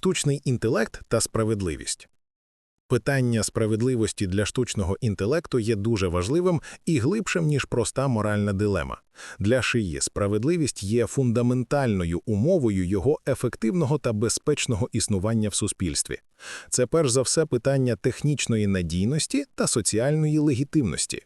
штучний інтелект та справедливість. Питання справедливості для штучного інтелекту є дуже важливим і глибшим, ніж проста моральна дилема. Для шиї справедливість є фундаментальною умовою його ефективного та безпечного існування в суспільстві. Це перш за все питання технічної надійності та соціальної легітимності.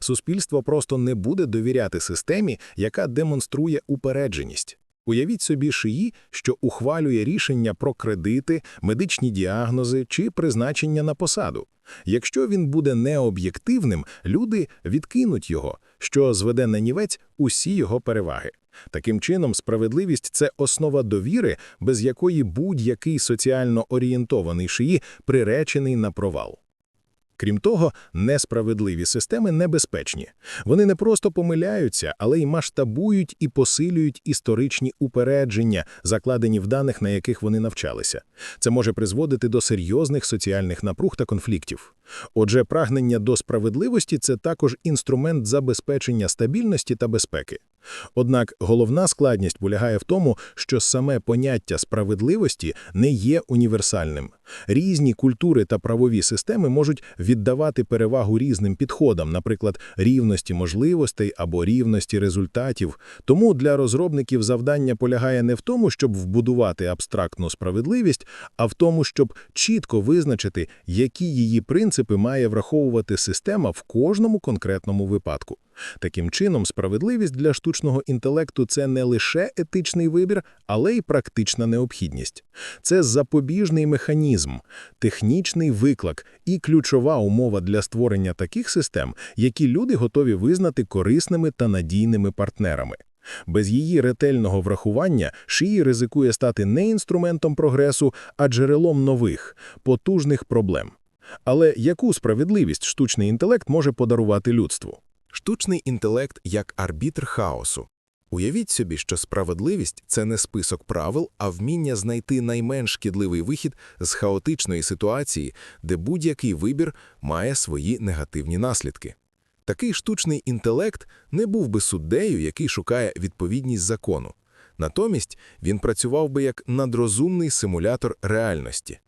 Суспільство просто не буде довіряти системі, яка демонструє упередженість. Уявіть собі шиї, що ухвалює рішення про кредити, медичні діагнози чи призначення на посаду. Якщо він буде необ'єктивним, люди відкинуть його, що зведе на нівець усі його переваги. Таким чином, справедливість – це основа довіри, без якої будь-який соціально орієнтований шиї приречений на провал. Крім того, несправедливі системи небезпечні. Вони не просто помиляються, але й масштабують і посилюють історичні упередження, закладені в даних, на яких вони навчалися. Це може призводити до серйозних соціальних напруг та конфліктів. Отже, прагнення до справедливості – це також інструмент забезпечення стабільності та безпеки. Однак головна складність полягає в тому, що саме поняття справедливості не є універсальним. Різні культури та правові системи можуть віддавати перевагу різним підходам, наприклад, рівності можливостей або рівності результатів. Тому для розробників завдання полягає не в тому, щоб вбудувати абстрактну справедливість, а в тому, щоб чітко визначити, які її принципи має враховувати система в кожному конкретному випадку. Таким чином, справедливість для штучного інтелекту – це не лише етичний вибір, але й практична необхідність. Це запобіжний механізм, технічний виклик і ключова умова для створення таких систем, які люди готові визнати корисними та надійними партнерами. Без її ретельного врахування шиї ризикує стати не інструментом прогресу, а джерелом нових, потужних проблем. Але яку справедливість штучний інтелект може подарувати людству? Штучний інтелект як арбітр хаосу. Уявіть собі, що справедливість – це не список правил, а вміння знайти найменш шкідливий вихід з хаотичної ситуації, де будь-який вибір має свої негативні наслідки. Такий штучний інтелект не був би суддею, який шукає відповідність закону. Натомість він працював би як надрозумний симулятор реальності.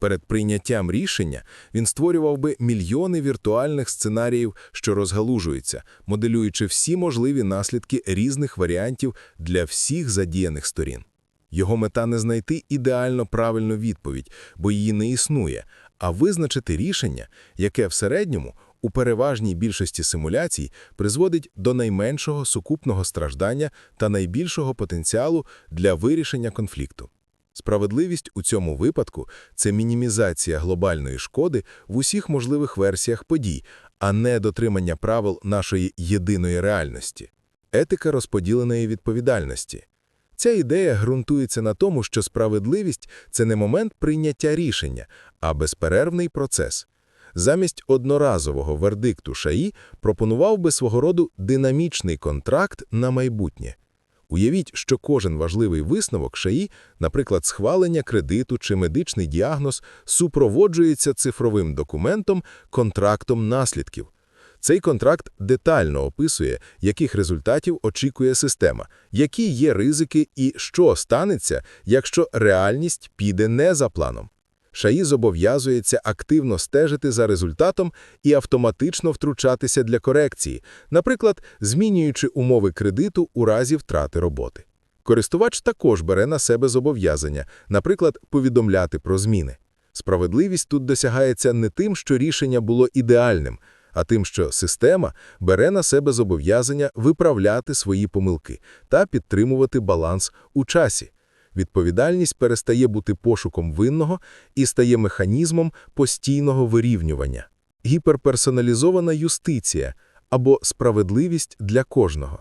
Перед прийняттям рішення він створював би мільйони віртуальних сценаріїв, що розгалужуються, моделюючи всі можливі наслідки різних варіантів для всіх задіяних сторін. Його мета не знайти ідеально правильну відповідь, бо її не існує, а визначити рішення, яке в середньому у переважній більшості симуляцій призводить до найменшого сукупного страждання та найбільшого потенціалу для вирішення конфлікту. Справедливість у цьому випадку це мінімізація глобальної шкоди в усіх можливих версіях подій, а не дотримання правил нашої єдиної реальності. Етика розподіленої відповідальності. Ця ідея ґрунтується на тому, що справедливість це не момент прийняття рішення, а безперервний процес. Замість одноразового вердикту ШАІ пропонував би свого роду динамічний контракт на майбутнє. Уявіть, що кожен важливий висновок ШАІ, наприклад, схвалення кредиту чи медичний діагноз, супроводжується цифровим документом, контрактом наслідків. Цей контракт детально описує, яких результатів очікує система, які є ризики і що станеться, якщо реальність піде не за планом. ШАІ зобов'язується активно стежити за результатом і автоматично втручатися для корекції, наприклад, змінюючи умови кредиту у разі втрати роботи. Користувач також бере на себе зобов'язання, наприклад, повідомляти про зміни. Справедливість тут досягається не тим, що рішення було ідеальним, а тим, що система бере на себе зобов'язання виправляти свої помилки та підтримувати баланс у часі. Відповідальність перестає бути пошуком винного і стає механізмом постійного вирівнювання. Гіперперсоналізована юстиція або справедливість для кожного.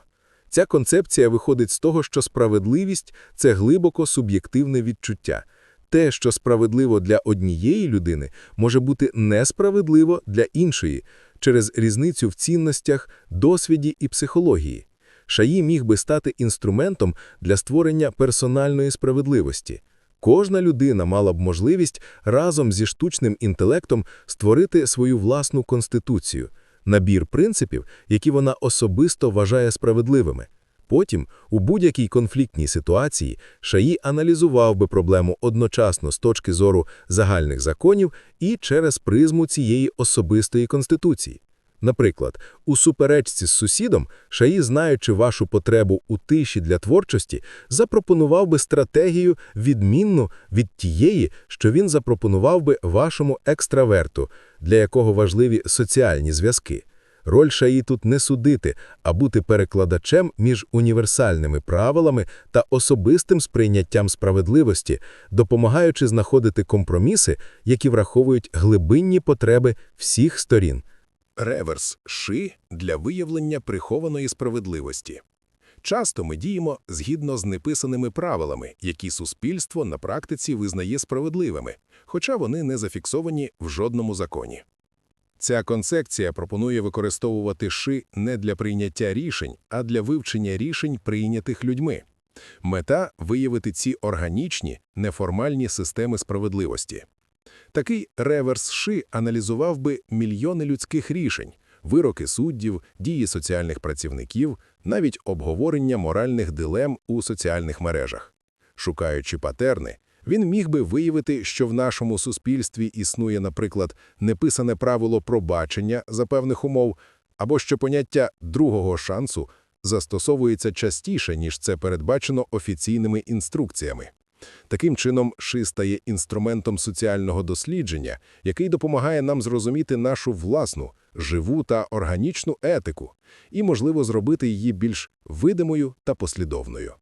Ця концепція виходить з того, що справедливість це глибоко суб'єктивне відчуття. Те, що справедливо для однієї людини, може бути несправедливо для іншої через різницю в цінностях, досвіді і психології. Шаї міг би стати інструментом для створення персональної справедливості. Кожна людина мала б можливість разом зі штучним інтелектом створити свою власну конституцію, набір принципів, які вона особисто вважає справедливими. Потім, у будь-якій конфліктній ситуації, Шаї аналізував би проблему одночасно з точки зору загальних законів і через призму цієї особистої конституції. Наприклад, у суперечці з сусідом Шаї, знаючи вашу потребу у тиші для творчості, запропонував би стратегію відмінну від тієї, що він запропонував би вашому екстраверту, для якого важливі соціальні зв'язки. Роль Шаї тут не судити, а бути перекладачем між універсальними правилами та особистим сприйняттям справедливості, допомагаючи знаходити компроміси, які враховують глибинні потреби всіх сторін. Реверс ши для виявлення прихованої справедливості. Часто ми діємо згідно з неписаними правилами, які суспільство на практиці визнає справедливими, хоча вони не зафіксовані в жодному законі. Ця концепція пропонує використовувати ши не для прийняття рішень, а для вивчення рішень, прийнятих людьми. Мета – виявити ці органічні, неформальні системи справедливості. Такий реверс ши аналізував би мільйони людських рішень, вироки суддів, дії соціальних працівників, навіть обговорення моральних дилем у соціальних мережах. Шукаючи патерни, він міг би виявити, що в нашому суспільстві існує, наприклад, неписане правило пробачення за певних умов, або що поняття другого шансу застосовується частіше, ніж це передбачено офіційними інструкціями. Таким чином, ши стає інструментом соціального дослідження, який допомагає нам зрозуміти нашу власну, живу та органічну етику і, можливо, зробити її більш видимою та послідовною.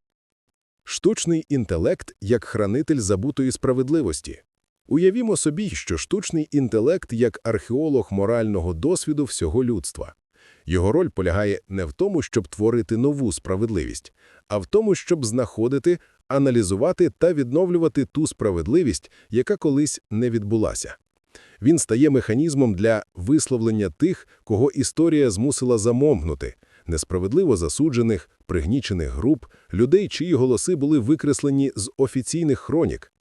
Штучний інтелект як хранитель забутої справедливості. Уявімо собі, що штучний інтелект як археолог морального досвіду всього людства. Його роль полягає не в тому, щоб творити нову справедливість, а в тому, щоб знаходити, аналізувати та відновлювати ту справедливість, яка колись не відбулася. Він стає механізмом для висловлення тих, кого історія змусила замовкнути, несправедливо засуджених, пригнічених груп, людей, чиї голоси були викреслені з офіційних хронік.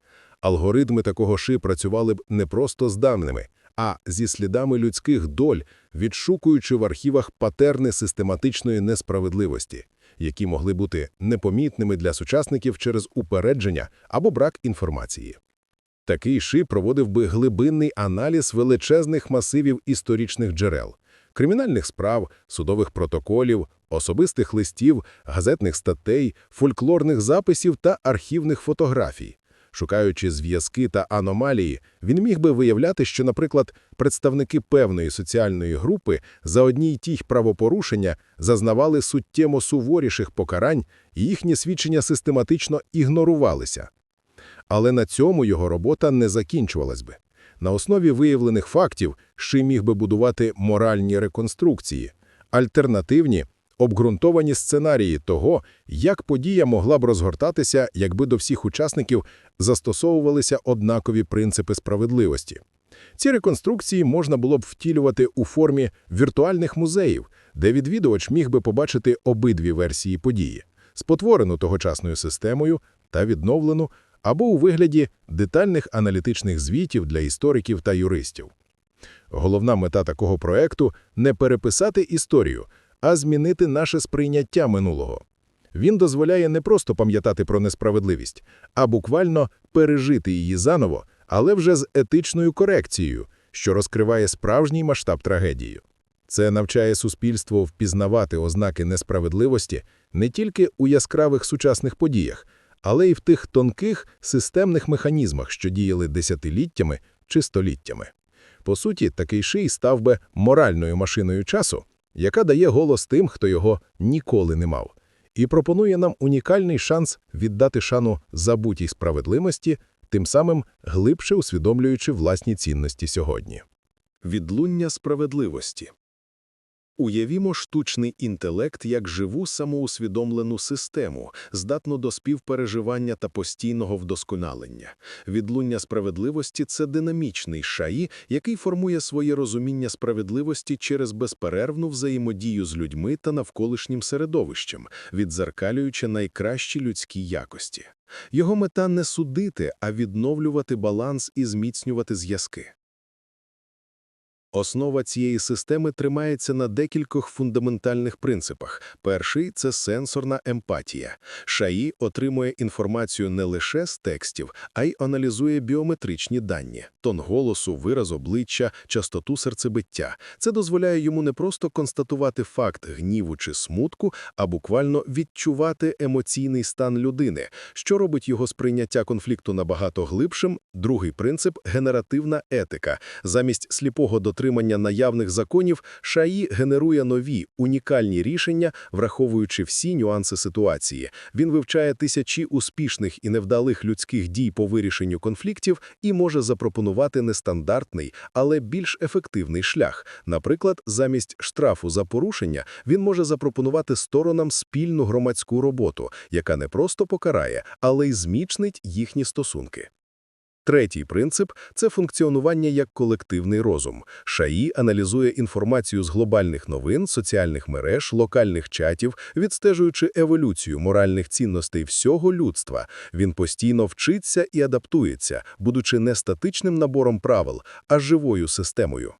Алгоритми такого ши працювали б не просто з даними, а зі слідами людських доль, відшукуючи в архівах патерни систематичної несправедливості, які могли бути непомітними для сучасників через упередження або брак інформації. Такий ши проводив би глибинний аналіз величезних масивів історичних джерел, кримінальних справ, судових протоколів, особистих листів, газетних статей, фольклорних записів та архівних фотографій. Шукаючи зв'язки та аномалії, він міг би виявляти, що, наприклад, представники певної соціальної групи за одні й ті й правопорушення зазнавали суттєво суворіших покарань, і їхні свідчення систематично ігнорувалися. Але на цьому його робота не закінчувалась би. На основі виявлених фактів Ши міг би будувати моральні реконструкції, альтернативні, обґрунтовані сценарії того, як подія могла б розгортатися, якби до всіх учасників застосовувалися однакові принципи справедливості. Ці реконструкції можна було б втілювати у формі віртуальних музеїв, де відвідувач міг би побачити обидві версії події, спотворену тогочасною системою та відновлену, або у вигляді детальних аналітичних звітів для істориків та юристів. Головна мета такого проекту – не переписати історію, а змінити наше сприйняття минулого. Він дозволяє не просто пам'ятати про несправедливість, а буквально пережити її заново, але вже з етичною корекцією, що розкриває справжній масштаб трагедії. Це навчає суспільство впізнавати ознаки несправедливості не тільки у яскравих сучасних подіях, але й в тих тонких системних механізмах, що діяли десятиліттями чи століттями. По суті, такий ший став би моральною машиною часу, яка дає голос тим, хто його ніколи не мав, і пропонує нам унікальний шанс віддати шану забутій справедливості, тим самим глибше усвідомлюючи власні цінності сьогодні. Відлуння справедливості Уявімо штучний інтелект як живу самоусвідомлену систему, здатну до співпереживання та постійного вдосконалення. Відлуння справедливості – це динамічний шаї, який формує своє розуміння справедливості через безперервну взаємодію з людьми та навколишнім середовищем, відзеркалюючи найкращі людські якості. Його мета не судити, а відновлювати баланс і зміцнювати зв'язки. Основа цієї системи тримається на декількох фундаментальних принципах. Перший – це сенсорна емпатія. ШАІ отримує інформацію не лише з текстів, а й аналізує біометричні дані – тон голосу, вираз обличчя, частоту серцебиття. Це дозволяє йому не просто констатувати факт гніву чи смутку, а буквально відчувати емоційний стан людини, що робить його сприйняття конфлікту набагато глибшим. Другий принцип – генеративна етика. Замість сліпого дотримання наявних законів, ШАІ генерує нові, унікальні рішення, враховуючи всі нюанси ситуації. Він вивчає тисячі успішних і невдалих людських дій по вирішенню конфліктів і може запропонувати нестандартний, але більш ефективний шлях. Наприклад, замість штрафу за порушення він може запропонувати сторонам спільну громадську роботу, яка не просто покарає, але й зміцнить їхні стосунки. Третій принцип – це функціонування як колективний розум. ШАІ аналізує інформацію з глобальних новин, соціальних мереж, локальних чатів, відстежуючи еволюцію моральних цінностей всього людства. Він постійно вчиться і адаптується, будучи не статичним набором правил, а живою системою.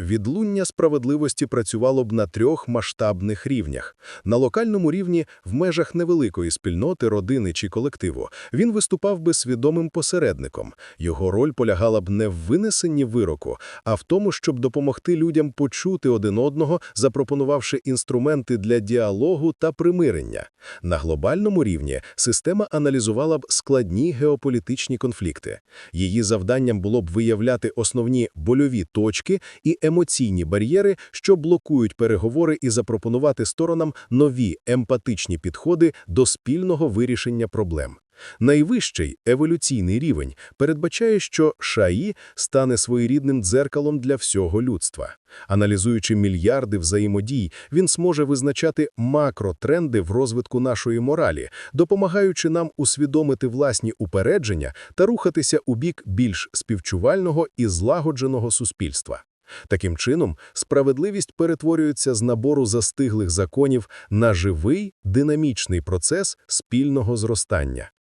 Відлуння справедливості працювало б на трьох масштабних рівнях. На локальному рівні, в межах невеликої спільноти, родини чи колективу, він виступав би свідомим посередником. Його роль полягала б не в винесенні вироку, а в тому, щоб допомогти людям почути один одного, запропонувавши інструменти для діалогу та примирення. На глобальному рівні система аналізувала б складні геополітичні конфлікти. Її завданням було б виявляти основні больові точки і емоційні бар'єри, що блокують переговори і запропонувати сторонам нові емпатичні підходи до спільного вирішення проблем. Найвищий еволюційний рівень передбачає, що ШАІ стане своєрідним дзеркалом для всього людства. Аналізуючи мільярди взаємодій, він зможе визначати макротренди в розвитку нашої моралі, допомагаючи нам усвідомити власні упередження та рухатися у бік більш співчувального і злагодженого суспільства. Таким чином, справедливість перетворюється з набору застиглих законів на живий, динамічний процес спільного зростання.